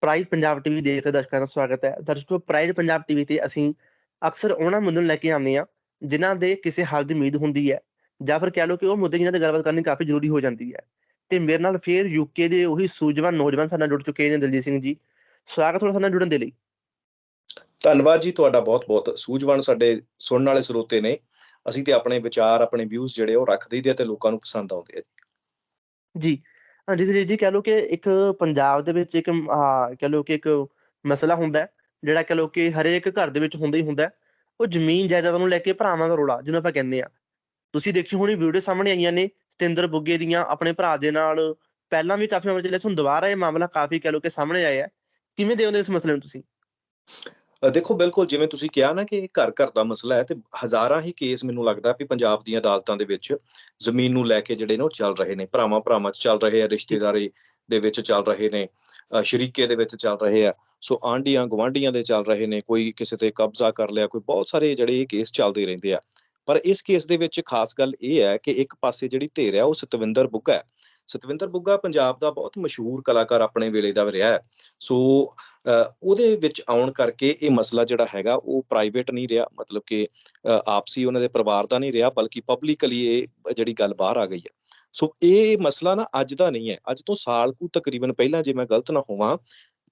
Pride Punjab TV ਦੇਖ ਰਹੇ ਦਰਸ਼ਕਾਂ ਦਾ ਸਵਾਗਤ ਹੈ। ਦਰਸ਼ਕੋ ਪ੍ਰਾਈਡ ਪੰਜਾਬ ਟੀਵੀ ਤੇ ਅਸੀਂ ਅਕਸਰ ਉਹਨਾਂ ਮੁੱਦਿਆਂ ਨੂੰ ਲੈ ਕੇ ਆਉਂਦੇ ਹਾਂ ਜਿਨ੍ਹਾਂ ਦੇ ਕਿਸੇ ਹੱਲ ਦੀ ਉਮੀਦ ਹੁੰਦੀ ਹੈ ਜਾਂ ਫਿਰ ਕਹਿ ਲਓ ਕਿ ਉਹ ਮੁੱਦੇ ਜਿਨ੍ਹਾਂ ਤੇ ਗੱਲਬਾਤ ਕਰਨੀ ਕਾਫੀ ਜ਼ਰੂਰੀ ਹੋ ਜਾਂਦੀ ਹੈ। ਤੇ ਮੇਰੇ ਨਾਲ ਫੇਰ ਯੂਕੇ ਦੇ ਉਹੀ ਸੂਝਵਾਨ ਨੌਜਵਾਨ ਸਾਡੇ ਨਾਲ ਜੁੜ ਚੁੱਕੇ ਨੇ ਦਲਜੀਤ ਸਿੰਘ ਜੀ। ਸਵਾਗਤ ਹੈ ਸਾਡੇ ਨਾਲ ਜੁੜਨ ਦੇ ਲਈ। ਧੰਨਵਾਦ ਜੀ ਤੁਹਾਡਾ ਬਹੁਤ-ਬਹੁਤ। ਸੂਝਵਾਨ ਸਾਡੇ ਸੁਣਨ ਵਾਲੇ ਸਰੋਤੇ ਨੇ। ਅਸੀਂ ਤੇ ਆਪਣੇ ਵਿਚਾਰ ਆਪਣੇ ਵਿਊਜ਼ ਜਿਹੜੇ ਉਹ ਰੱਖ ਦਈਦੇ ਆ ਤੇ ਲੋਕਾਂ ਨੂੰ ਪਸੰਦ ਆਉਂਦੇ ਆ ਜੀ ਹਾਂਜੀ ਜੀ ਜੀ ਕਹਿ ਲਓ ਕਿ ਇੱਕ ਪੰਜਾਬ ਦੇ ਵਿੱਚ ਇੱਕ ਆਹ ਕਹਿ ਲਓ ਕਿ ਇੱਕ ਮਸਲਾ ਹੁੰਦਾ ਹੈ, ਜਿਹੜਾ ਕਹਿ ਲਓ ਕਿ ਹਰੇਕ ਘਰ ਦੇ ਵਿੱਚ ਹੁੰਦਾ ਹੀ ਹੁੰਦਾ ਹੈ, ਉਹ ਜ਼ਮੀਨ ਜਾਇਦਾਦ ਨੂੰ ਲੈ ਕੇ ਭਰਾਵਾਂ ਦਾ ਰੋਲਾ, ਜਿਹਨੂੰ ਆਪਾਂ ਕਹਿੰਦੇ ਆ ਤੁਸੀਂ ਦੇਖੀ ਹੋਣੀ ਵੀਡੀਓ ਸਾਹਮਣੇ ਆਈਆਂ ਨੇ, ਸਤਿੰਦਰ ਬੁੱਗੇ ਦੀਆਂ, ਆਪਣੇ ਭਰਾ ਦੇ ਨਾਲ, ਪਹਿਲਾਂ ਵੀ ਕਾਫੀ ਮਾਮਲੇ ਚੱਲੇ ਸੁਣ ਦੁਬਾਰਾ ਇਹ ਮਾਮਲਾ ਕਾਫੀ ਕਹਿ ਲਓ ਕਿ ਸਾਹਮਣੇ ਆਇਆ ਕਿਵੇਂ ਦੇਖਦੇ ਹੋ ਇਸ ਮਸਲੇ ਨੂੰ ਤੁਸੀਂ? ਦੇਖੋ ਬਿਲਕੁਲ ਜਿਵੇਂ ਤੁਸੀਂ ਕਿਹਾ ਨਾ ਕਿ ਇਹ ਘਰ ਘਰ ਦਾ ਮਸਲਾ ਹੈ ਤੇ ਹਜ਼ਾਰਾਂ ਹੀ ਕੇਸ ਮੈਨੂੰ ਲੱਗਦਾ ਵੀ ਪੰਜਾਬ ਦੀਆਂ ਅਦਾਲਤਾਂ ਦੇ ਵਿੱਚ ਜ਼ਮੀਨ ਨੂੰ ਲੈ ਕੇ ਜਿਹੜੇ ਨੇ ਉਹ ਚੱਲ ਰਹੇ ਨੇ ਭਰਾਵਾਂ ਭਰਾਵਾਂ 'ਚ ਚੱਲ ਰਹੇ ਆ ਰਿਸ਼ਤੇਦਾਰੀ ਦੇ ਵਿੱਚ ਚੱਲ ਰਹੇ ਨੇ ਸ਼ਰੀਕੇ ਦੇ ਵਿੱਚ ਚੱਲ ਰਹੇ ਆ ਸੋ ਆਂਡੀਆਂ ਗਵਾਂਡੀਆਂ ਦੇ ਚੱਲ ਰਹੇ ਨੇ ਕੋਈ ਕਿਸੇ ਤੇ ਕਬਜ਼ਾ ਕਰ ਲਿਆ ਕੋਈ ਬਹੁਤ ਸਾਰੇ ਜਿਹੜੇ ਇਹ ਕੇਸ ਚੱਲਦੇ ਰਹਿੰਦੇ ਆ। ਪਰ ਇਸ ਕੇਸ ਦੇ ਵਿੱਚ ਖਾਸ ਗੱਲ ਇਹ ਹੈ ਕਿ ਇੱਕ ਪਾਸੇ ਜਿਹੜੀ ਧਿਰ ਹੈ ਉਹ ਸਤਵਿੰਦਰ ਬੁੱਗਾ ਹੈ। ਸਤਵਿੰਦਰ ਬੁੱਗਾ ਪੰਜਾਬ ਦਾ ਬਹੁਤ ਮਸ਼ਹੂਰ ਕਲਾਕਾਰ ਆਪਣੇ ਵੇਲੇ ਦਾ ਰਿਹਾ ਹੈ। ਸੋ ਉਹਦੇ ਵਿੱਚ ਆਉਣ ਕਰਕੇ ਇਹ ਮਸਲਾ ਜਿਹੜਾ ਹੈਗਾ ਉਹ ਪ੍ਰਾਈਵੇਟ ਨਹੀਂ ਰਿਹਾ, ਮਤਲਬ ਕਿ ਆਪਸੀ ਉਹਨਾਂ ਦੇ ਪਰਿਵਾਰ ਦਾ ਨਹੀਂ ਰਿਹਾ, ਬਲਕਿ ਪਬਲਿਕਲੀ ਇਹ ਜਿਹੜੀ ਗੱਲ ਬਾਹਰ ਆ ਗਈ ਹੈ। ਸੋ, ਇਹ ਮਸਲਾ ਨਾ ਅੱਜ ਦਾ ਨਹੀਂ ਹੈ। ਅੱਜ ਤੋਂ ਸਾਲ ਕੁ ਤਕਰੀਬਨ ਪਹਿਲਾਂ ਜੇ ਮੈਂ ਗਲਤ ਨਾ ਹੋਵਾਂ,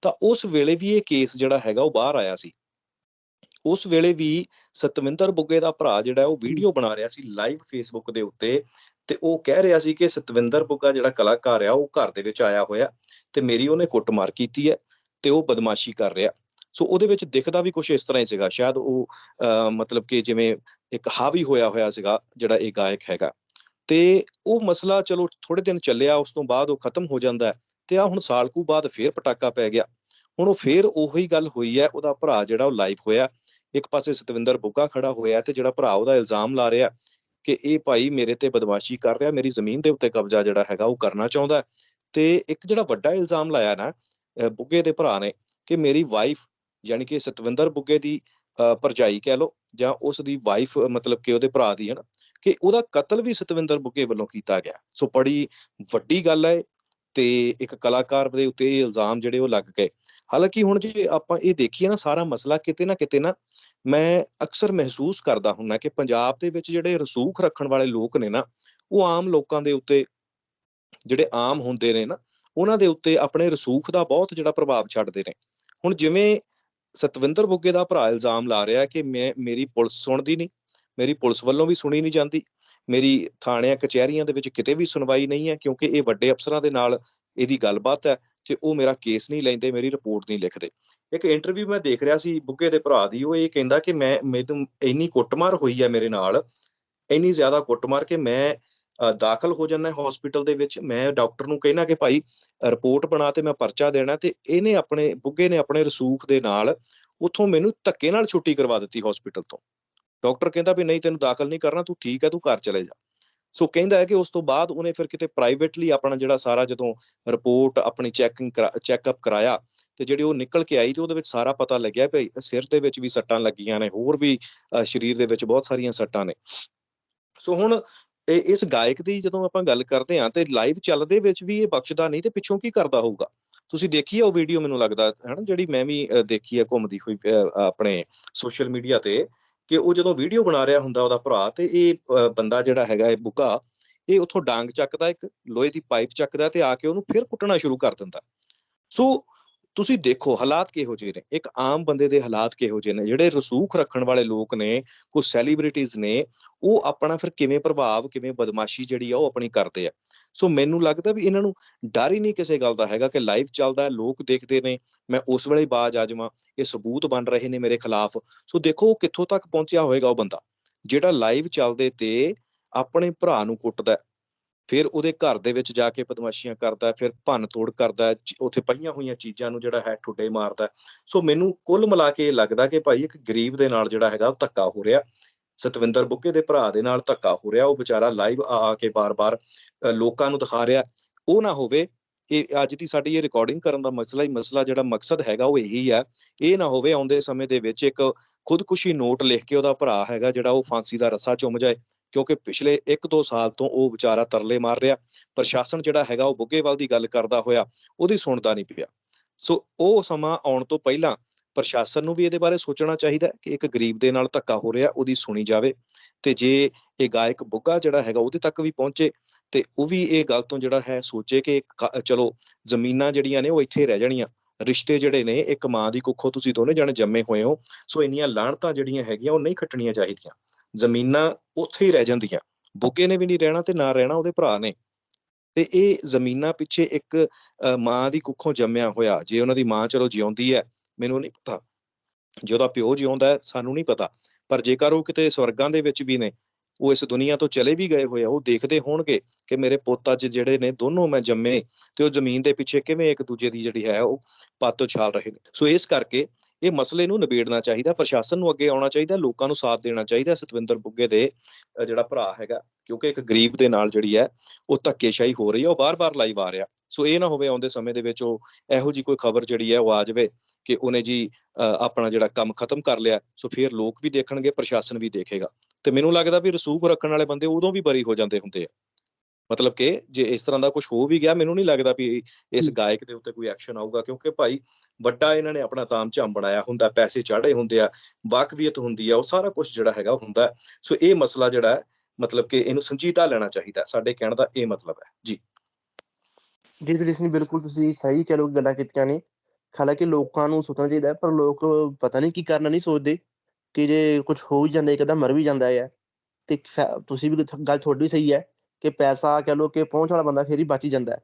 ਤਾਂ ਉਸ ਵੇਲੇ ਵੀ ਇਹ ਕੇਸ ਜਿਹੜਾ ਹੈਗਾ ਉਹ ਬਾਹਰ ਆਇਆ ਸੀ। ਉਸ ਵੇਲੇ ਵੀ ਸਤਵਿੰਦਰ ਬੁੱਗੇ ਦਾ ਭਰਾ ਜਿਹੜਾ ਉਹ ਵੀਡੀਓ ਬਣਾ ਰਿਹਾ ਸੀ ਲਾਈਵ ਫੇਸਬੁੱਕ ਦੇ ਉੱਤੇ ਤੇ ਉਹ ਕਹਿ ਰਿਹਾ ਸੀ ਕਿ ਸਤਵਿੰਦਰ ਬੁੱਗਾ ਜਿਹੜਾ ਕਲਾਕਾਰ ਆ ਉਹ ਘਰ ਦੇ ਵਿੱਚ ਆਇਆ ਹੋਇਆ ਤੇ ਮੇਰੀ ਉਹਨੇ ਕੁੱਟਮਾਰ ਕੀਤੀ ਹੈ ਤੇ ਉਹ ਬਦਮਾਸ਼ੀ ਕਰ ਰਿਹਾ। ਸੋ ਉਹਦੇ ਵਿੱਚ ਦਿਖਦਾ ਵੀ ਕੁਝ ਇਸ ਤਰ੍ਹਾਂ ਹੀ ਸੀਗਾ ਸ਼ਾਇਦ ਉਹ ਮਤਲਬ ਕਿ ਜਿਵੇਂ ਇੱਕ ਹਾਵੀ ਹੋਇਆ ਹੋਇਆ ਸੀਗਾ ਜਿਹੜਾ ਇਹ ਗਾਇਕ ਹੈਗਾ। ਤੇ ਉਹ ਮਸਲਾ ਚਲੋ ਥੋੜੇ ਦਿਨ ਚੱਲਿਆ ਉਸ ਤੋਂ ਬਾਅਦ ਉਹ ਖਤਮ ਹੋ ਜਾਂਦਾ ਤੇ ਆ ਹੁਣ ਸਾਲ ਕੁ ਬਾਅਦ ਫੇਰ ਪਟਾਕਾ ਪੈ ਗਿਆ। ਹੁਣ ਉਹ ਫੇਰ ਉਹੀ ਗੱਲ ਹੋਈ ਹੈ ਉਹਦਾ ਭਰਾ ਜਿਹੜਾ ਉਹ ਲਾਈਵ ਹੋਇਆ ਇੱਕ ਪਾਸੇ ਸਤਵਿੰਦਰ ਬੁੱਗਾ ਖੜਾ ਹੋਇਆ ਤੇ ਜਿਹੜਾ ਭਰਾ ਉਹਦਾ ਇਲਜ਼ਾਮ ਲਾ ਰਿਹਾ ਕਿ ਇਹ ਭਾਈ ਮੇਰੇ ਤੇ ਬਦਮਾਸ਼ੀ ਕਰ ਰਿਹਾ, ਮੇਰੀ ਜ਼ਮੀਨ ਦੇ ਉੱਤੇ ਕਬਜ਼ਾ ਜਿਹੜਾ ਹੈਗਾ ਉਹ ਕਰਨਾ ਚਾਹੁੰਦਾ ਹੈ। ਤੇ ਇੱਕ ਜਿਹੜਾ ਵੱਡਾ ਇਲਜ਼ਾਮ ਲਾਇਆ ਨਾ ਬੁੱਗੇ ਦੇ ਭਰਾ ਨੇ ਕਿ ਮੇਰੀ ਵਾਈਫ ਯਾਨੀ ਕਿ ਸਤਵਿੰਦਰ ਬੁੱਗੇ ਦੀ, ਅਹ ਭਰਜਾਈ ਕਹਿ ਲਓ ਜਾਂ ਉਸ ਦੀ ਵਾਈਫ ਮਤਲਬ ਕਿ ਉਹਦੇ ਭਰਾ ਦੀ ਹੈ ਨਾ, ਕਿ ਉਹਦਾ ਕਤਲ ਵੀ ਸਤਵਿੰਦਰ ਬੁੱਗੇ ਵੱਲੋਂ ਕੀਤਾ ਗਿਆ ਸੋ ਬੜੀ ਵੱਡੀ ਗੱਲ ਹੈ ਤੇ ਇੱਕ ਕਲਾਕਾਰ ਦੇ ਉੱਤੇ ਇਹ ਇਲਜ਼ਾਮ ਜਿਹੜੇ ਉਹ ਲੱਗ ਗਏ। ਹਾਲਾਂਕਿ ਹੁਣ ਜੇ ਆਪਾਂ ਇਹ ਦੇਖੀਏ ਨਾ, ਸਾਰਾ ਮਸਲਾ ਕਿਤੇ ਨਾ ਕਿਤੇ ਨਾ ਮੈਂ ਅਕਸਰ ਮਹਿਸੂਸ ਕਰਦਾ ਹੁੰਨਾ ਕਿ ਪੰਜਾਬ ਦੇ ਵਿੱਚ ਜਿਹੜੇ ਰਸੂਖ ਰੱਖਣ ਵਾਲੇ ਲੋਕ ਨੇ ਨਾ, ਉਹ ਆਮ ਲੋਕਾਂ ਦੇ ਉੱਤੇ ਜਿਹੜੇ ਆਮ ਹੁੰਦੇ ਨੇ ਨਾ, ਉਹਨਾਂ ਦੇ ਉੱਤੇ ਆਪਣੇ ਰਸੂਖ ਦਾ ਬਹੁਤ ਜਿਹੜਾ ਪ੍ਰਭਾਵ ਛੱਡਦੇ ਨੇ। ਹੁਣ ਜਿਵੇਂ ਸਤਵਿੰਦਰ ਬੁੱਗੇ ਦਾ ਭਰਾ ਇਲਜ਼ਾਮ ਲਾ ਰਿਹਾ ਕਿ ਮੈਂ, ਮੇਰੀ ਪੁਲਿਸ ਸੁਣਦੀ ਨਹੀਂ, ਮੇਰੀ ਪੁਲਿਸ ਵੱਲੋਂ ਵੀ ਸੁਣੀ ਨਹੀਂ ਜਾਂਦੀ। ਮੇਰੀ ਥਾਣਿਆਂ, ਕਚਹਿਰੀਆਂ ਦੇ ਵਿੱਚ ਕਿਤੇ ਵੀ ਸੁਣਵਾਈ ਨਹੀਂ ਹੈ, ਕਿਉਂਕਿ ਇਹ ਵੱਡੇ ਅਫਸਰਾਂ ਦੇ ਨਾਲ ਇਹਦੀ ਗੱਲਬਾਤ ਹੈ ਕਿ ਉਹ ਮੇਰਾ ਕੇਸ ਨਹੀਂ ਲੈਂਦੇ, ਮੇਰੀ ਰਿਪੋਰਟ ਨਹੀਂ ਲਿਖਦੇ। ਇੱਕ ਇੰਟਰਵਿਊ ਮੈਂ ਦੇਖ ਰਿਹਾ ਸੀ ਬੁੱਗੇ ਦੇ ਭਰਾ ਦੀ, ਉਹ ਇਹ ਕਹਿੰਦਾ ਕਿ ਮੈਂ, ਮੈਨੂੰ ਇੰਨੀ ਕੁੱਟਮਾਰ ਹੋਈ ਹੈ ਮੇਰੇ ਨਾਲ, ਇੰਨੀ ਜ਼ਿਆਦਾ ਕੁੱਟਮਾਰ ਕਿ ਮੈਂ ਦਾਖਲ ਹੋ ਜਾਂਦਾ ਹਸਪੀਟਲ ਦੇ ਵਿੱਚ, ਮੈਂ ਡਾਕਟਰ ਨੂੰ ਕਹਿਣਾ ਕਿ ਭਾਈ, ਰਿਪੋਰਟ ਬਣਾ ਤੇ ਮੈਂ ਪਰਚਾ ਦੇਣਾ ਤੇ ਇਹਨੇ ਆਪਣੇ, ਬੁੱਗੇ ਨੇ ਆਪਣੇ ਰਸੂਖ ਦੇ ਨਾਲ ਉੱਥੋਂ ਮੈਨੂੰ ਧੱਕੇ ਨਾਲ ਛੁੱਟੀ ਕਰਵਾ ਦਿੱਤੀ ਹਸਪੀਟਲ ਤੋਂ। ਡਾਕਟਰ ਕਹਿੰਦਾ ਵੀ ਨਹੀਂ ਤੈਨੂੰ ਦਾਖਲ ਨਹੀਂ ਕਰਨਾ, ਤੂੰ ਠੀਕ ਹੈ, ਤੂੰ ਘਰ ਚਲੇ ਜਾ। ਸੋ ਕਹਿੰਦਾ ਹੈ ਕਿ ਉਸ ਤੋਂ ਬਾਅਦ ਉਹਨੇ ਫਿਰ ਕਿਤੇ ਪ੍ਰਾਈਵੇਟਲੀ ਆਪਣਾ ਜਿਹੜਾ ਸਾਰਾ ਜਦੋਂ ਰਿਪੋਰਟ ਆਪਣੀ ਚੈਕਿੰਗ ਚੈੱਕਅਪ ਕਰਾਇਆ ਤੇ ਜਿਹੜੀ ਉਹ ਨਿਕਲ ਕੇ ਆਈ ਤੇ ਉਹਦੇ ਵਿੱਚ ਸਾਰਾ ਪਤਾ ਲੱਗਿਆ ਭਈ ਸਿਰ ਦੇ ਵਿੱਚ ਵੀ ਸੱਟਾਂ ਲੱਗੀਆਂ ਨੇ, ਹੋਰ ਵੀ ਸਰੀਰ ਦੇ ਵਿੱਚ ਬਹੁਤ ਸਾਰੀਆਂ ਸੱਟਾਂ ਨੇ। ਸੋ ਹੁਣ ਇਸ ਗਾਇਕ ਦੀ ਜਦੋਂ ਆਪਾਂ ਗੱਲ ਕਰਦੇ ਹਾਂ ਤੇ ਲਾਈਵ ਚੱਲਦੇ ਵਿੱਚ ਵੀ ਇਹ ਬਖਸ਼ਦਾ ਨਹੀਂ ਤੇ ਪਿੱਛੋਂ ਕੀ ਕਰਦਾ ਹੋਊਗਾ? ਤੁਸੀਂ ਦੇਖੀ ਆ ਉਹ ਵੀਡੀਓ ਮੈਨੂੰ ਲੱਗਦਾ ਹੈ ਨਾ ਜਿਹੜੀ ਮੈਂ ਵੀ ਦੇਖੀ ਆ ਘੁੰਮਦੀ ਹੋਈ ਆਪਣੇ ਸੋਸ਼ਲ ਮੀਡੀਆ ਤੇ। ਕਿ ਉਹ ਜਦੋਂ ਵੀਡੀਓ ਬਣਾ ਰਿਹਾ ਹੁੰਦਾ ਉਹਦਾ ਭਰਾ ਤੇ ਇਹ ਅ, ਬੰਦਾ ਜਿਹੜਾ ਹੈਗਾ ਇਹ ਬੁੱਗਾ ਇਹ ਉੱਥੋਂ ਡਾਂਗ ਚੱਕਦਾ ਇੱਕ ਲੋਹੇ ਦੀ ਪਾਈਪ ਚੱਕਦਾ ਤੇ ਆ ਕੇ ਉਹਨੂੰ ਫਿਰ ਕੁੱਟਣਾ ਸ਼ੁਰੂ ਕਰ ਦਿੰਦਾ। ਸੋ ਤੁਸੀਂ ਦੇਖੋ ਹਾਲਾਤ ਕਿਹੋ ਜਿਹੇ ਨੇ। ਇੱਕ ਆਮ ਬੰਦੇ ਦੇ ਹਾਲਾਤ ਕਿਹੋ ਜਿਹੇ ਨੇ? ਜਿਹੜੇ ਰਸੂਖ ਰੱਖਣ ਵਾਲੇ ਲੋਕ ਨੇ ਕੁਝ ਸੈਲੀਬ੍ਰਿਟੀਜ਼ ਨੇ, ਉਹ ਆਪਣਾ ਫਿਰ ਕਿਵੇਂ ਪ੍ਰਭਾਵ, ਕਿਵੇਂ ਬਦਮਾਸ਼ੀ ਜਿਹੜੀ ਆ ਉਹ ਆਪਣੀ ਕਰਦੇ ਆ। ਸੋ ਮੈਨੂੰ ਲੱਗਦਾ ਵੀ ਇਹਨਾਂ ਨੂੰ ਡਰ ਹੀ ਨਹੀਂ ਕਿਸੇ ਗੱਲ ਦਾ ਹੈਗਾ ਕਿ ਲਾਈਵ ਚੱਲਦਾ ਹੈ, ਲੋਕ ਦੇਖਦੇ ਨੇ, ਮੈਂ ਉਸ ਵੇਲੇ ਬਾਜ ਆ ਜਾਵਾਂ, ਇਹ ਸਬੂਤ ਬਣ ਰਹੇ ਨੇ ਮੇਰੇ ਖਿਲਾਫ। ਸੋ ਦੇਖੋ ਉਹ ਕਿੱਥੋਂ ਤੱਕ ਪਹੁੰਚਿਆ ਹੋਵੇਗਾ ਉਹ ਬੰਦਾ। ਜਿਹੜਾ ਲਾਈਵ ਚੱਲਦੇ ਤੇ ਆਪਣੇ ਭਰਾ ਨੂੰ ਕੁੱਟਦਾ ਫਿਰ ਉਹਦੇ ਘਰ ਦੇ ਵਿੱਚ ਜਾ ਕੇ ਬਦਮਾਸ਼ੀਆਂ ਕਰਦਾ, ਫਿਰ ਭੰਨ ਤੋੜ ਕਰਦਾ ਉੱਥੇ ਪਈਆਂ ਹੋਈਆਂ ਚੀਜ਼ਾਂ ਨੂੰ ਜਿਹੜਾ ਹੈ ਠੁੱਡੇ ਮਾਰਦਾ। ਸੋ ਮੈਨੂੰ ਕੁੱਲ ਮਿਲਾ ਕੇ ਇਹ ਲੱਗਦਾ ਕਿ ਭਾਈ ਇੱਕ ਗਰੀਬ ਦੇ ਨਾਲ ਜਿਹੜਾ ਹੈਗਾ ਉਹ ਧੱਕਾ ਹੋ ਰਿਹਾ। ਸਤਵਿੰਦਰ ਬੁੱਕੇ ਦੇ ਭਰਾ ਦੇ ਨਾਲ ਧੱਕਾ ਹੋ ਰਿਹਾ। ਉਹ ਵਿਚਾਰਾ ਲਾਈਵ ਆ ਆ ਕੇ ਬਾਰ-ਬਾਰ ਲੋਕਾਂ ਨੂੰ ਦਿਖਾ ਰਿਹਾ। ਉਹ ਨਾ ਹੋਵੇ, ਇਹ ਅੱਜ ਦੀ ਸਾਡੀ ਇਹ ਰਿਕਾਰਡਿੰਗ ਕਰਨ ਦਾ ਮਸਲਾ ਹੀ ਮਸਲਾ, ਜਿਹੜਾ ਮਕਸਦ ਹੈਗਾ ਉਹ ਇਹੀ ਹੈ ਇਹ ਨਾ ਹੋਵੇ, ਆਉਂਦੇ ਸਮੇਂ ਦੇ ਵਿੱਚ ਇੱਕ ਖੁਦਕੁਸ਼ੀ ਨੋਟ ਲਿਖ ਕੇ ਉਹਦਾ ਭਰਾ ਹੈਗਾ ਜਿਹੜਾ ਉਹ ਫਾਂਸੀ ਦਾ ਰੱਸਾ ਚੁੰਮ ਜਾਏ। ਕਿਉਂਕਿ ਪਿਛਲੇ 1-2 ਸਾਲ ਤੋਂ ਉਹ ਵਿਚਾਰਾ ਤਰਲੇ ਮਾਰ ਰਿਹਾ, ਪ੍ਰਸ਼ਾਸਨ ਜਿਹੜਾ ਹੈਗਾ ਉਹ ਬੁੱਗੇਵਾਲ ਦੀ ਗੱਲ ਕਰਦਾ ਹੋਇਆ, ਉਹਦੀ ਸੁਣਦਾ ਨਹੀਂ ਪਿਆ। ਸੋ ਉਹ ਸਮਾਂ ਆਉਣ ਤੋਂ ਪਹਿਲਾਂ ਪ੍ਰਸ਼ਾਸਨ ਨੂੰ ਵੀ ਇਹਦੇ ਬਾਰੇ ਸੋਚਣਾ ਚਾਹੀਦਾ ਕਿ ਇੱਕ ਗਰੀਬ ਦੇ ਨਾਲ ਧੱਕਾ ਹੋ ਰਿਹਾ, ਉਹਦੀ ਸੁਣੀ ਜਾਵੇ। ਤੇ ਜੇ ਇਹ ਗਾਇਕ ਬੁੱਗਾ ਜਿਹੜਾ ਹੈਗਾ ਉਹਦੇ ਤੱਕ ਵੀ ਪਹੁੰਚੇ, ਤੇ ਉਹ ਵੀ ਇਹ ਗੱਲ ਤੋਂ ਜਿਹੜਾ ਹੈ ਸੋਚੇ ਕਿ ਚਲੋ ਜ਼ਮੀਨਾਂ ਜਿਹੜੀਆਂ ਨੇ ਉਹ ਇੱਥੇ ਰਹਿ ਜਾਣੀਆਂ। ਰਿਸ਼ਤੇ ਜਿਹੜੇ ਨੇ, ਇੱਕ ਮਾਂ ਦੀ ਕੁੱਖੋਂ ਤੁਸੀਂ ਦੋਨੇ ਜਣੇ ਜੰਮੇ ਹੋਏ ਹੋ, ਸੋ ਇੰਨੀਆਂ ਲਾਹਣਤਾਂ ਜਿਹੜੀਆਂ ਹੈਗੀਆਂ ਉਹ ਨਹੀਂ ਖੱਟਣੀਆਂ ਚਾਹੀਦੀਆਂ। ਜ਼ਮੀਨਾਂ ਉੱਥੇ ਹੀ ਰਹਿ ਜਾਂਦੀਆਂ। ਬੁੱਗੇ ਨੇ ਵੀ ਨਹੀਂ ਰਹਿਣਾ ਤੇ ਨਾ ਰਹਿਣਾ ਉਹਦੇ ਭਰਾ ਨੇ। ਤੇ ਇਹ ਜ਼ਮੀਨਾਂ ਪਿੱਛੇ ਇੱਕ ਅ, ਮਾਂ ਦੀ ਕੁੱਖੋਂ ਜੰਮਿਆ ਹੋਇਆ। ਜੇ ਉਹਨਾਂ ਦੀ ਮਾਂ ਚਲੋ ਜਿਉਂਦੀ ਹੈ ਮੈਨੂੰ ਨਹੀਂ ਪਤਾ। ਜੇ ਉਹਦਾ ਪਿਓ ਜਿਉਂਦਾ ਹੈ ਸਾਨੂੰ ਨਹੀਂ ਪਤਾ। ਪਰ ਜੇਕਰ ਉਹ ਕਿਤੇ ਸਵਰਗਾਂ ਦੇ ਵਿੱਚ ਵੀ ਨੇ ਉਹ ਇਸ ਦੁਨੀਆ ਤੋਂ ਚਲੇ ਵੀ ਗਏ ਹੋਏ ਆ ਉਹ ਦੇਖਦੇ ਹੋਣਗੇ ਕਿ ਮੇਰੇ ਪੋਤਾ ਅੱਜ ਜਿਹੜੇ ਨੇ ਦੋਨੋਂ ਮੈਂ ਜੰਮੇ ਤੇ ਉਹ ਜ਼ਮੀਨ ਦੇ ਪਿੱਛੇ ਕਿਵੇਂ ਇੱਕ ਦੂਜੇ ਦੀ ਜਿਹੜੀ ਹੈ ਉਹ ਪੱਤ ਉਛਾਲ ਰਹੇ ਨੇ। ਸੋ ਇਸ ਕਰਕੇ ਇਹ ਮਸਲੇ ਨੂੰ ਨਿਬੇੜਨਾ ਚਾਹੀਦਾ ਪ੍ਰਸ਼ਾਸਨ ਨੂੰ ਅੱਗੇ ਆਉਣਾ ਚਾਹੀਦਾ ਲੋਕਾਂ ਨੂੰ ਸਾਥ ਦੇਣਾ ਚਾਹੀਦਾ ਸਤਵਿੰਦਰ ਬੁੱਗੇ ਦੇ ਜਿਹੜਾ ਭਰਾ ਹੈਗਾ ਕਿਉਂਕਿ ਇੱਕ ਗਰੀਬ ਦੇ ਨਾਲ ਜਿਹੜੀ ਹੈ ਉਹ ਧੱਕੇਸ਼ਾਹੀ ਹੋ ਰਹੀ ਹੈ ਉਹ ਬਾਰ-ਬਾਰ ਲਾਈਵ ਆ ਰਿਹਾ। ਸੋ ਇਹ ਨਾ ਹੋਵੇ ਆਉਂਦੇ ਸਮੇਂ ਦੇ ਵਿੱਚ ਉਹ ਇਹੋ ਜੀ ਕੋਈ ਖਬਰ ਜਿਹੜੀ ਹੈ ਉਹ ਆ ਜਾਵੇ ਕਿ ਉਹਨੇ ਜੀ ਅ, ਆਪਣਾ ਜਿਹੜਾ ਕੰਮ ਖਤਮ ਕਰ ਲਿਆ ਸੋ ਫਿਰ ਲੋਕ ਵੀ ਦੇਖਣਗੇ ਪ੍ਰਸ਼ਾਸਨ ਵੀ ਦੇਖੇਗਾ। ਤੇ ਮੈਨੂੰ ਲੱਗਦਾ ਵੀ ਰਸੂਖ ਰੱਖਣ ਵਾਲੇ ਬੰਦੇ ਉਦੋਂ ਵੀ ਬਰੀ ਹੋ ਜਾਂਦੇ ਹੁੰਦੇ ਆ ਮਤਲਬ ਕਿ ਜੇ ਇਸ ਤਰ੍ਹਾਂ ਦਾ ਕੁਝ ਹੋ ਵੀ ਗਿਆ ਮੈਨੂੰ ਨਹੀਂ ਲੱਗਦਾ ਵੀ ਇਸ। ਗਾਇਕ ਦੇ ਉੱਤੇ ਕੋਈ ਐਕਸ਼ਨ ਆਊਗਾ ਕਿਉਂਕਿ ਭਾਈ ਵੱਡਾ ਇਹਨਾਂ ਨੇ ਆਪਣਾ ਤਾਮ ਝਾਮ ਬਣਾਇਆ ਹੁੰਦਾ ਪੈਸੇ ਚਾੜੇ ਹੁੰਦੇ ਆ ਵਾਕਵੀਅਤ ਹੁੰਦੀ ਆ ਉਹ ਸਾਰਾ ਕੁਝ ਜਿਹੜਾ ਹੈਗਾ ਹੁੰਦਾ। ਸੋ ਇਹ ਮਸਲਾ ਜਿਹੜਾ ਮਤਲਬ ਕਿ ਇਹਨੂੰ ਸੰਜੀਦਾ ਲੈਣਾ ਚਾਹੀਦਾ। ਸਾਡੇ ਕਹਿਣ ਦਾ ਇਹ ਮਤਲਬ ਹੈ ਜੀ ਜੀ ਦਲੀਪ ਸਿੰਘ ਬਿਲਕੁਲ ਤੁਸੀਂ ਸਹੀ ਕਹਿ ਲੋ ਗੱਲਾਂ ਕੀਤੀਆਂ ਨੇ ਹਾਲਾਂਕਿ ਲੋਕਾਂ ਨੂੰ ਸੋਚਣਾ ਚਾਹੀਦਾ ਪਰ ਲੋਕ ਪਤਾ ਨਹੀਂ ਕੀ ਕਰਨਾ ਨਹੀਂ ਸੋਚਦੇ ਕਿ ਜੇ ਕੁਝ ਹੋ ਵੀ ਜਾਂਦਾ ਇੱਕਦਮ ਮਰ ਵੀ ਜਾਂਦਾ ਹੈ ਤੇ ਤੁਸੀਂ ਵੀ ਗੱਲ ਤੁਹਾਡੀ ਵੀ ਸਹੀ ਹੈ ਕਿ ਪੈਸਾ ਕਹਿ ਲੋ ਕਿ ਪਹੁੰਚ ਵਾਲਾ ਬੰਦਾ ਫਿਰ ਹੀ ਬਚ ਜਾਂਦਾ ਹੈ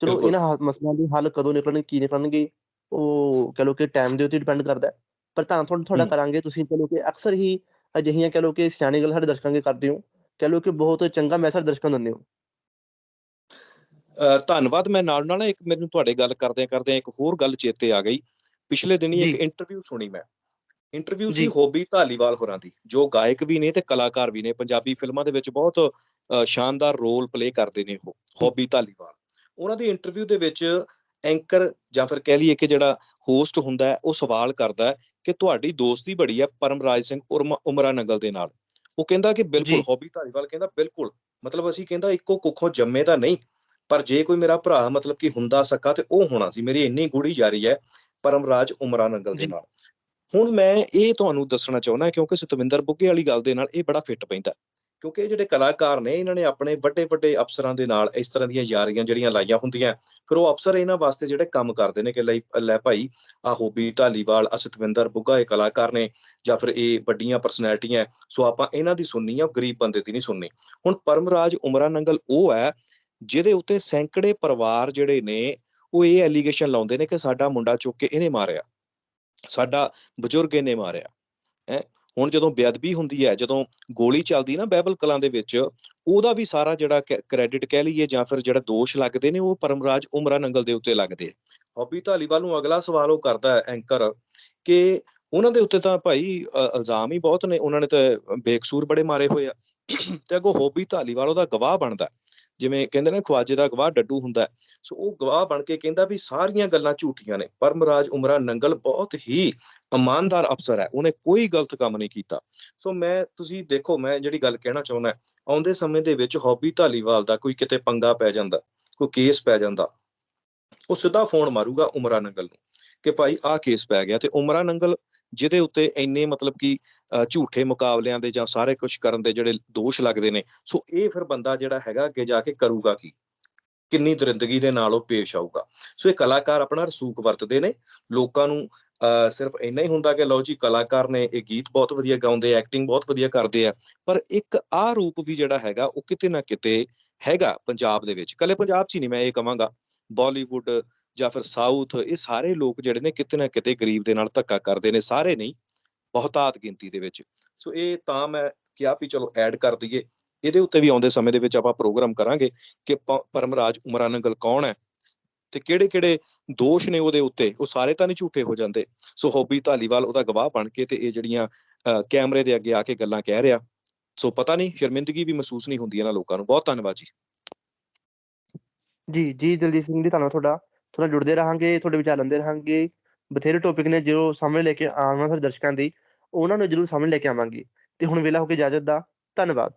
ਚਲੋ। ਇਹਨਾਂ ਮਸਲਿਆਂ ਦੇ ਹੱਲ ਕਦੋਂ ਨਿਕਲਣਗੇ ਕੀ ਨਿਕਲਣਗੇ ਉਹ ਕਹਿ ਲੋ ਕਿ ਟਾਈਮ ਦੇ ਉੱਤੇ ਡਿਪੈਂਡ ਕਰਦਾ ਹੈ ਪਰ ਤਾਂ ਤੁਹਾਡਾ ਤੁਹਾਡਾ। ਕਰਾਂਗੇ ਤੁਸੀਂ ਕਹਿ ਲੋ ਕਿ ਅਕਸਰ ਹੀ ਅਜਿਹੀਆਂ ਕਹਿ ਲੋ ਕਿ ਸਿਆਣੀ ਗੱਲ ਸਾਡੇ ਦਰਸ਼ਕਾਂ ਕੇ ਕਰਦੇ ਹੋ ਕਹਿ ਲੋ ਕਿ ਬਹੁਤ ਚੰਗਾ ਮੈਸੇਜ ਦਰਸ਼ਕਾਂ ਨੂੰ ਦਿੰਦੇ ਹੋ ਧੰਨਵਾਦ ਮੈਂ ਨਾਲ ਨਾਲ ਇੱਕ ਮੈਨੂੰ ਤੁਹਾਡੇ ਗੱਲ ਕਰਦਿਆਂ ਕਰਦਿਆਂ ਇੱਕ ਹੋਰ ਗੱਲ ਚੇਤੇ ਆ ਗਈ ਪਿਛਲੇ ਦਿਨੀ ਇੱਕ। ਇੰਟਰਵਿਊ ਸੁਣੀ ਮੈਂ ਇੰਟਰਵਿਊ ਸੀ। ਹੋਬੀ ਧਾਲੀਵਾਲ ਹੋਰਾਂ ਦੀ ਜੋ ਗਾਇਕ ਵੀ ਨੇ ਤੇ ਕਲਾਕਾਰ ਵੀ ਨੇ ਪੰਜਾਬੀ ਫਿਲਮਾਂ ਦੇ ਵਿੱਚ ਬਹੁਤ ਸ਼ਾਨਦਾਰ ਰੋਲ ਪਲੇ ਕਰਦੇ ਨੇ ਉਹ ਹੋਬੀ ਧਾਲੀਵਾਲ ਉਹਨਾਂ ਦੀ ਇੰਟਰਵਿਊ ਦੇ ਵਿੱਚ ਐਂਕਰ ਜਾਂ ਫਿਰ ਕਹਿ ਲਈਏ ਕਿ ਜਿਹੜਾ ਹੋਸਟ ਹੁੰਦਾ ਹੈ ਉਹ ਸਵਾਲ ਕਰਦਾ ਹੈ ਕਿ ਤੁਹਾਡੀ ਦੋਸਤੀ ਬੜੀ ਹੈ ਪਰਮਰਾਜ ਸਿੰਘ ਉਮਰਾ ਨੰਗਲ ਦੇ ਨਾਲ ਉਹ ਕਹਿੰਦਾ ਕਿ ਬਿਲਕੁਲ। ਹੋਬੀ ਧਾਲੀਵਾਲ ਕਹਿੰਦਾ ਬਿਲਕੁਲ ਮਤਲਬ ਅਸੀਂ ਕਹਿੰਦਾ ਇੱਕੋ ਕੁੱਖੋਂ ਜੰਮੇ ਤਾਂ ਨਹੀਂ ਪਰ ਜੇ ਕੋਈ ਮੇਰਾ ਭਰਾ ਮਤਲਬ ਕਿ ਹੁੰਦਾ ਸਕਾ ਤੇ ਉਹ ਹੋਣਾ ਸੀ ਮੇਰੀ ਇੰਨੀ ਗੂੜੀ ਜਾਰੀ ਹੈ ਪਰਮਰਾਜ ਉਮਰਾ ਨੰਗਲ ਦੇ। ਨਾਲ ਹੁਣ ਮੈਂ ਇਹ ਤੁਹਾਨੂੰ ਦੱਸਣਾ ਚਾਹੁੰਦਾ ਕਿਉਂਕਿ ਸਤਵਿੰਦਰ ਬੁੱਗੇ ਵਾਲੀ ਗੱਲ ਦੇ ਨਾਲ ਇਹ ਬੜਾ ਫਿੱਟ ਪੈਂਦਾ। ਕਿਉਂਕਿ ਇਹ ਜਿਹੜੇ ਕਲਾਕਾਰ ਨੇ, ਇਹਨਾਂ ਨੇ ਆਪਣੇ ਵੱਡੇ ਵੱਡੇ ਅਫਸਰਾਂ ਦੇ ਨਾਲ ਇਸ ਤਰ੍ਹਾਂ ਦੀਆਂ ਯਾਰੀਆਂ ਜਿਹੜੀਆਂ ਲਾਈਆਂ ਹੁੰਦੀਆਂ, ਫਿਰ ਉਹ ਅਫਸਰ ਇਹਨਾਂ ਵਾਸਤੇ ਜਿਹੜੇ ਕੰਮ ਕਰਦੇ ਨੇ ਕਿ ਲਈ, ਲੈ ਭਾਈ ਆ ਹੋਬੀ ਢਾਲੀਵਾਲ ਆ ਸਤਵਿੰਦਰ ਬੁੱਗਾ ਇਹ ਕਲਾਕਾਰ ਨੇ, ਜਾਂ ਫਿਰ ਇਹ ਵੱਡੀਆਂ ਪਰਸਨੈਲਿਟੀਆਂ ਸੋ ਆਪਾਂ ਇਹਨਾਂ ਦੀ ਸੁਣਨੀ ਆ ਗਰੀਬ ਬੰਦੇ ਦੀ ਨਹੀਂ ਸੁਣਨੀ। ਹੁਣ ਪਰਮਰਾਜ ਉਮਰਾ ਨੰਗਲ ਉਹ ਹੈ ਜਿਹਦੇ ਉੱਤੇ ਸੈਂਕੜੇ ਪਰਿਵਾਰ ਜਿਹੜੇ ਨੇ, ਉਹ ਇਹ ਐਲੀਗੇਸ਼ਨ ਲਾਉਂਦੇ ਨੇ ਕਿ ਸਾਡਾ ਮੁੰਡਾ ਚੁੱਕ ਕੇ ਇਹਨੇ ਮਾਰਿਆ। ਸਾਡਾ ਬਜ਼ੁਰਗ ਇਹਨੇ ਮਾਰਿਆ, ਹੈ। ਹੁਣ ਜਦੋਂ ਬੇਅਦਬੀ ਹੁੰਦੀ ਹੈ, ਜਦੋਂ ਗੋਲੀ ਚੱਲਦੀ ਨਾ ਬਾਈਬਲ ਕਲਾਂ ਦੇ ਵਿੱਚ, ਉਹਦਾ ਵੀ ਸਾਰਾ ਜਿਹੜਾ ਕ੍ਰੈਡਿਟ ਕਹਿ ਲਈਏ ਜਾਂ ਫਿਰ ਜਿਹੜਾ ਦੋਸ਼ ਲੱਗਦੇ ਨੇ, ਉਹ ਪਰਮਰਾਜ ਉਮਰਾ ਨੰਗਲ ਦੇ ਉੱਤੇ ਲੱਗਦੇ ਆ। ਹੌਬੀ ਧਾਲੀਵਾਲ ਨੂੰ ਅਗਲਾ ਸਵਾਲ ਉਹ ਕਰਦਾ ਹੈ ਐਂਕਰ ਕਿ ਉਹਨਾਂ ਦੇ ਉੱਤੇ ਤਾਂ ਭਾਈ ਇਲਜ਼ਾਮ ਹੀ ਬਹੁਤ ਨੇ, ਉਹਨਾਂ ਨੇ ਤਾਂ ਬੇਕਸੂਰ ਬੜੇ ਮਾਰੇ ਹੋਏ ਆ। ਤੇ ਅੱਗੋਂ ਹੌਬੀ ਧਾਲੀਵਾਲ ਉਹਦਾ ਗਵਾਹ ਬਣਦਾ। ਜਿਵੇਂ ਕਹਿੰਦੇ ਨੇ, ਖਵਾਜੇ ਦਾ ਗਵਾਹ ਡੱਡੂ ਹੁੰਦਾ ਸੋ ਉਹ ਗਵਾਹ ਬਣ ਕੇ ਕਹਿੰਦਾ ਵੀ ਸਾਰੀਆਂ ਗੱਲਾਂ ਝੂਠੀਆਂ ਨੇ। ਪਰਮਰਾਜ ਉਮਰਾ ਨੰਗਲ ਬਹੁਤ ਹੀ ਇਮਾਨਦਾਰ ਅਫਸਰ ਹੈ। ਉਹਨੇ ਕੋਈ ਗਲਤ ਕੰਮ ਨਹੀਂ ਕੀਤਾ। ਸੋ ਮੈਂ, ਤੁਸੀਂ ਦੇਖੋ, ਮੈਂ ਜਿਹੜੀ ਗੱਲ ਕਹਿਣਾ ਚਾਹੁੰਦਾ ਆਉਂਦੇ ਸਮੇਂ ਦੇ ਵਿੱਚ ਹੌਬੀ ਧਾਲੀਵਾਲ ਦਾ ਕੋਈ ਕਿਤੇ ਪੰਗਾ ਪੈ ਜਾਂਦਾ, ਕੋਈ ਕੇਸ ਪੈ ਜਾਂਦਾ, ਉਹ ਸਿੱਧਾ ਫੋਨ ਮਾਰੂਗਾ ਉਮਰਾ ਨੰਗਲ ਨੂੰ ਕਿ ਭਾਈ ਆਹ ਕੇਸ ਪੈ ਗਿਆ ਤੇ ਉਮਰਾ ਨੰਗਲ ਜਿਹਦੇ ਉੱਤੇ ਇੰਨੇ ਮਤਲਬ ਕਿ ਝੂਠੇ ਮੁਕਾਬਲਿਆਂ ਦੇ ਜਾਂ ਸਾਰੇ ਕੁਝ ਕਰਨ ਦੇ ਜਿਹੜੇ ਦੋਸ਼ ਲੱਗਦੇ ਨੇ, ਸੋ ਇਹ ਫਿਰ ਬੰਦਾ ਜਿਹੜਾ ਹੈਗਾ ਅੱਗੇ ਜਾ ਕੇ ਕਰੂਗਾ ਕੀ? ਕਿੰਨੀ ਦਰਿੰਦਗੀ ਦੇ ਨਾਲ ਉਹ ਪੇਸ਼ ਆਊਗਾ? ਸੋ ਇਹ ਕਲਾਕਾਰ ਆਪਣਾ ਰਸੂਖ ਵਰਤਦੇ ਨੇ, ਲੋਕਾਂ ਨੂੰ, ਅਹ, ਸਿਰਫ ਇੰਨਾ ਹੀ ਹੁੰਦਾ ਕਿ ਲਓ ਜੀ, ਕਲਾਕਾਰ ਨੇ ਇਹ ਗੀਤ ਬਹੁਤ ਵਧੀਆ ਗਾਉਂਦੇ ਐਕਟਿੰਗ ਬਹੁਤ ਵਧੀਆ ਕਰਦੇ ਆ, ਪਰ ਇੱਕ ਆਹ ਰੂਪ ਵੀ ਜਿਹੜਾ ਹੈਗਾ ਉਹ ਕਿਤੇ ਨਾ ਕਿਤੇ ਹੈਗਾ ਪੰਜਾਬ ਦੇ ਵਿੱਚ। ਕੱਲੇ ਪੰਜਾਬ 'ਚ ਹੀ ਨਹੀਂ, ਮੈਂ ਇਹ ਕਹਾਂਗਾ ਬਾਲੀਵੁੱਡ ਜਾਂ ਫਿਰ ਸਾਊਥ ਇਹ ਸਾਰੇ ਲੋਕ ਜਿਹੜੇ ਨੇ ਕਿਤੇ ਨਾ ਕਿਤੇ ਗਰੀਬ ਦੇ ਨਾਲ ਧੱਕਾ ਕਰਦੇ ਨੇ, ਸਾਰੇ ਨਹੀਂ, ਬਹੁਤਾਤ ਗਿਣਤੀ ਦੇ ਵਿੱਚ। ਸੋ ਇਹ ਤਾਂ ਮੈਂ ਕਿਹਾ ਵੀ ਚਲੋ ਐਡ ਕਰ ਦਈਏ। ਇਹਦੇ ਉੱਤੇ ਵੀ ਆਉਂਦੇ ਸਮੇਂ ਦੇ ਵਿੱਚ ਆਪਾਂ ਪ੍ਰੋਗਰਾਮ ਕਰਾਂਗੇ ਕਿ ਪ- ਪਰਮਰਾਜ ਉਮਰਾਨੰਗਲ ਕੌਣ ਹੈ ਤੇ ਕਿਹੜੇ ਕਿਹੜੇ ਦੋਸ਼ ਨੇ ਉਹਦੇ ਉੱਤੇ? ਉਹ ਸਾਰੇ ਤਾਂ ਨਹੀਂ ਝੂਠੇ ਹੋ ਜਾਂਦੇ। ਸੋ ਹੋਬੀ ਧਾਲੀਵਾਲ ਉਹਦਾ ਗਵਾਹ ਬਣ ਕੇ ਤੇ ਇਹ ਜਿਹੜੀਆਂ ਕੈਮਰੇ ਦੇ ਅੱਗੇ ਆ ਕੇ ਗੱਲਾਂ ਕਹਿ ਰਿਹਾ। ਸੋ ਪਤਾ ਨਹੀਂ, ਸ਼ਰਮਿੰਦਗੀ ਵੀ ਮਹਿਸੂਸ ਨਹੀਂ ਹੁੰਦੀ ਇਹਨਾਂ ਲੋਕਾਂ ਨੂੰ। ਬਹੁਤ ਧੰਨਵਾਦ ਜੀ। ਜੀ ਜੀ ਦਲਜੀਤ ਸਿੰਘ ਜੀ, ਧੰਨਵਾਦ ਤੁਹਾਡਾ। ਤੁਹਾਡਾ ਜੁੜਦੇ ਰਹਾਂਗੇ, ਤੁਹਾਡੇ ਵਿਚਾਰ ਲੈਂਦੇ ਰਹਾਂਗੇ। ਬਥੇਰੇ ਟੌਪਿਕ ਨੇ ਜੋ ਸਾਹਮਣੇ ਲੈ ਕੇ ਆਉਣਾ ਸਾਡੇ ਦਰਸ਼ਕਾਂ ਦੀ, ਉਹਨਾਂ ਨੂੰ ਜਰੂਰ ਸਾਹਮਣੇ ਲੈ ਕੇ ਆਵਾਂਗੇ। ਤੇ ਹੁਣ ਵੇਲਾ ਹੋ ਕੇ ਇਜਾਜ਼ਤ ਦਾ, ਧੰਨਵਾਦ।